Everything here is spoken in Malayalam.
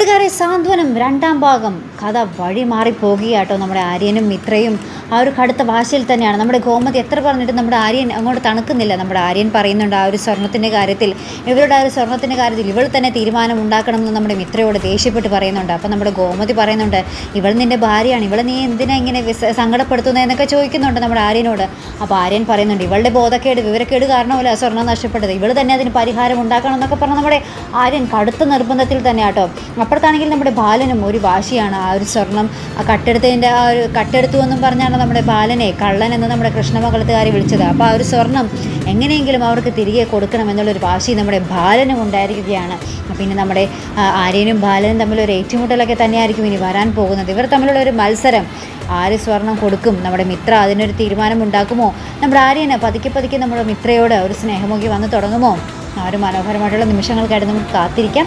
സാന്ത്വനം രണ്ടാം ഭാഗം. കഥ വഴി മാറിപ്പോകുകയാട്ടോ നമ്മുടെ ആര്യനും മിത്രയും. ആ ഒരു കടുത്ത ഭാഷയിൽ തന്നെയാണ്. നമ്മുടെ ഗോമതി എത്ര പറഞ്ഞിട്ടും നമ്മുടെ ആര്യൻ അങ്ങോട്ട് തണുക്കുന്നില്ല. നമ്മുടെ ആര്യൻ പറയുന്നുണ്ട് ആ ഒരു സ്വർണത്തിന്റെ കാര്യത്തിൽ ഇവരുടെ ആ ഒരു സ്വർണത്തിന്റെ കാര്യത്തിൽ ഇവൾ തന്നെ തീരുമാനം ഉണ്ടാക്കണമെന്ന് നമ്മുടെ മിത്രയോട് ദേഷ്യപ്പെട്ട് പറയുന്നുണ്ട്. അപ്പോൾ നമ്മുടെ ഗോമതി പറയുന്നുണ്ട് ഇവൾ നിന്റെ ഭാര്യയാണ്. ഇവൾ നീ എന്തിനാ ഇങ്ങനെ സങ്കടപ്പെടുത്തുന്നതെന്നൊക്കെ ചോദിക്കുന്നുണ്ട് നമ്മുടെ ആര്യനോട്. അപ്പോൾ ആര്യൻ പറയുന്നുണ്ട് ഇവളുടെ ബോധക്കേട് വിവരക്കേട് കാരണമല്ല ആ സ്വർണം നഷ്ടപ്പെട്ടത്. ഇവൾ തന്നെ അതിന് പരിഹാരം ഉണ്ടാക്കണം എന്നൊക്കെ പറഞ്ഞ് നമ്മുടെ ആര്യൻ കടുത്ത നിർബന്ധത്തിൽ തന്നെ കേട്ടോ. അപ്പുറത്താണെങ്കിൽ നമ്മുടെ ബാലനും ഒരു വാശിയാണ്. ആ ഒരു സ്വർണം ആ കട്ടെടുത്തതിന്റെ ആ ഒരു കട്ടെടുത്തു എന്നും പറഞ്ഞാണ് നമ്മുടെ ബാലനെ കള്ളൻ എന്ന് നമ്മുടെ കൃഷ്ണമംഗലത്തുകാരി വിളിച്ചത്. അപ്പോൾ ആ ഒരു സ്വർണം എങ്ങനെയെങ്കിലും അവർക്ക് തിരികെ കൊടുക്കണം എന്നുള്ളൊരു വാശി നമ്മുടെ ബാലനും ഉണ്ടായിരിക്കുകയാണ്. പിന്നെ നമ്മുടെ ആര്യനും ബാലനും തമ്മിലൊരു ഏറ്റുമുട്ടലൊക്കെ തന്നെയായിരിക്കും ഇനി വരാൻ പോകുന്നത്. ഇവർ തമ്മിലുള്ള ഒരു മത്സരം ആര് സ്വർണം കൊടുക്കും? നമ്മുടെ മിത്ര അതിനൊരു തീരുമാനം ഉണ്ടാക്കുമോ നമ്മുടെ ആര്യന് പതുക്കെ പതുക്കെ നമ്മുടെ മിത്രയോട് ഒരു സ്നേഹമൊക്കെ വന്ന് തുടങ്ങുമോ? ആ ഒരു മനോഹരമായിട്ടുള്ള നിമിഷങ്ങൾക്കായിട്ട് നമുക്ക് കാത്തിരിക്കാം.